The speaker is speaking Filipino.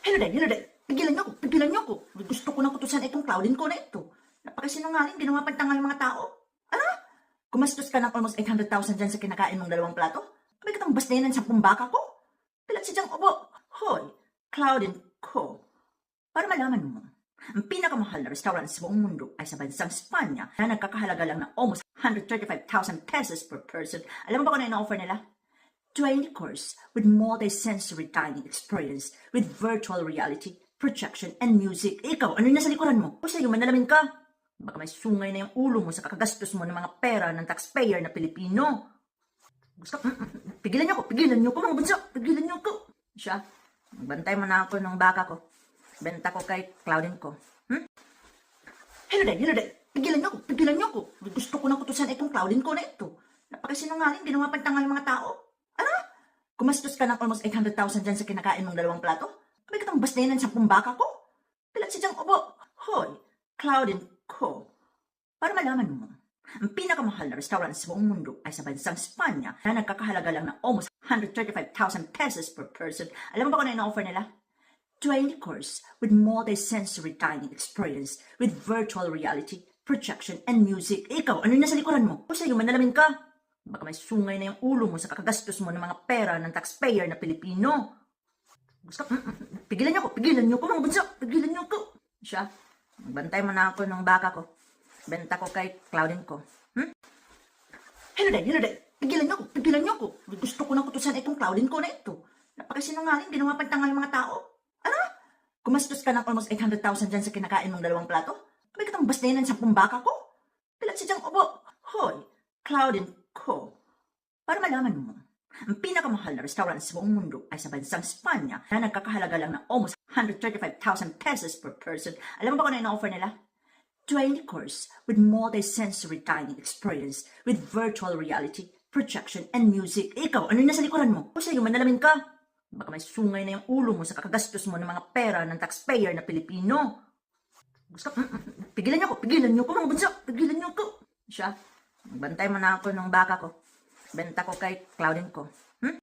Hello there. Pigilan niyo ako, pigilan niyo ako. Gusto ko na kutusan itong cloudin ko na ito. Napakasinungaling, ginawa pagtangal ng mga tao. Ano? Gumastos ka ng almost 800,000 dyan sa kinakain mong dalawang plato? May katang bas na yan ng sampung baka ko? Pilat si Diyang Obo. Hoy, cloudin ko. Para malaman mo, ang pinakamahal na restaurant sa buong mundo ay sa bansang Spanya na nagkakahalaga lang ng almost 135,000 pesos per person. Alam mo ba kung ano in-offer nila? 20 course with multi-sensory dining experience with virtual reality, projection, and music. Ikaw, ano yung nasa likuran mo? O sa'yo, manalamin ka. Baka may sungay na yung ulo mo sa kakagastos mo ng mga pera ng taxpayer na Pilipino. Gusto, pigilan niyo ako, pigilan niyo ako mga bunso, pigilan niyo ako. Siya, magbantay mo na ako ng baka ko. Benta ko kay Claudine ko. Hmm? Hello there, hello there. Pigilan niyo ako, pigilan niyo ako. Gusto ko na kutusan itong Claudine ko na ito. Napakasinungaling, ginawa pagtangal ng mga tao. Gumastos ka ng almost 800,000 dyan sa kinakain mong dalawang plato? May katang bas na yan ng sampung baka ko? Pilat si Diyang Obo. Hoy, Claudine ko. Para malaman mo, ang pinakamahal na restaurant sa buong mundo ay sa bansang Spanya na nagkakahalaga lang ng almost 135,000 pesos per person. Alam mo ba kung ano in-offer nila? 20 course with multi-sensory dining experience with virtual reality, projection, and music. Ikaw, ano yung nasa likuran mo? O sa'yo, manalamin ka. Baka may sungay na yung ulo mo sa kakagastos mo ng mga pera ng taxpayer na Pilipino. Gusto, mm, mm, pigilan niyo ako, pigilan niyo ako mga bunso, pigilan niyo ako. Siya, magbantay mo na ako ng baka ko. Benta ko kay Claudine ko. Hmm? Hello there, hello there. Pigilan niyo ako, pigilan niyo ako. Gusto ko na kutusan itong Claudine ko na ito. Napakasinungaling, ginawa pagtangal ng mga tao. Ano? Gumastos ka ng almost 800,000 dyan sa kinakain mong dalawang plato? May katang bas na yan ng sampung baka ko? Pilat si Diyang Obo. Hoy, Claudine ko. Para malaman mo, ang pinakamahal na restaurant sa buong mundo ay sa bansang Spanya na nagkakahalaga lang ng almost 135,000 pesos per person. Alam mo ba kung ano in-offer nila? 20 course with multi-sensory dining experience with virtual reality, projection, and music. Ikaw, ano yung nasa likuran mo? O sa'yo, manalamin ka. Baka may sungay na yung ulo mo sa kakagastos mo ng mga pera ng taxpayer na Pilipino. Gusto, mm, pigilan niyo ako, pigilan niyo ako mga bunso, pigilan niyo ako. Siya, magbantay mo na ako ng baka ko. Benta ko kay Claudine ko.